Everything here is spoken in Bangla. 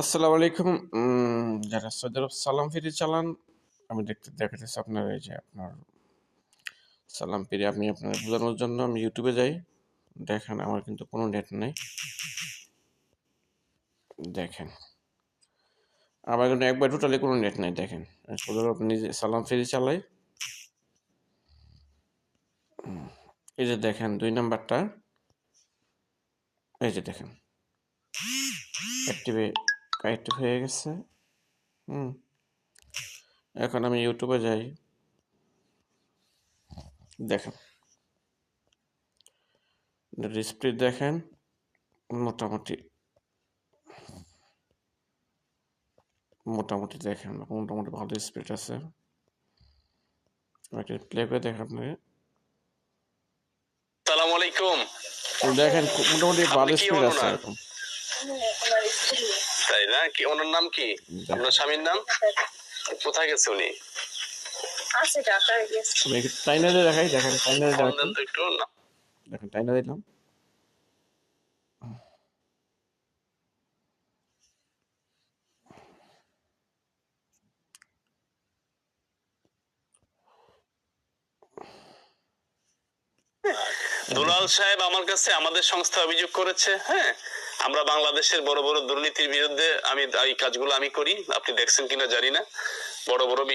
আসসালামু আলাইকুম। যারা সৌদি সালাম ফিরে চালান, আমি দেখতে দেখাতেছি আপনার এই যে আপনার সালাম ফিরে আমি আপনার বোঝানোর জন্য আমি ইউটিউবে যাই। দেখেন, আমার কিন্তু কোনো নেট নেই। দেখেন, আমার কিন্তু একবার টোটালি কোনো নেট নেই, দেখেন। সৌদি নিজে সালাম ফিরে চালাই। এই যে দেখেন, দুই নাম্বারটা। এই যে দেখেন অ্যাক্টিভে অ্যাক্টিভ হয়ে গেছে। হুম। এখন আমি ইউটিউবে যাই। দেখেন। ডিসপ্লে দেখেন মোটামুটি। মোটামুটি দেখেন মোটামুটি ভালো স্পিড আছে। আমি একটা প্লে করে দেখেন আপনাকে। সালাম আলাইকুম। দেখেন মোটামুটি ভালো স্পিড আছে? এখন। তাই না? কি ওনার নাম কি? আপনার স্বামীর নাম? কোথায় গেছে উনি? আছে ঢাকায় গেছে। আমি একটু টাইনারে দেখাই দেখেন টাইনারে দেখেন টাইনার দিলাম দুলাল সাহেব আমার কাছে আমাদের সংস্থা অভিযোগ করেছে হ্যাঁ? আমরা বাংলাদেশের বড় বড় দুর্নীতির বিরুদ্ধে আমি এই কাজগুলো আমি করি। আপনি দেখছেন কিনা জানি না। বড় বড়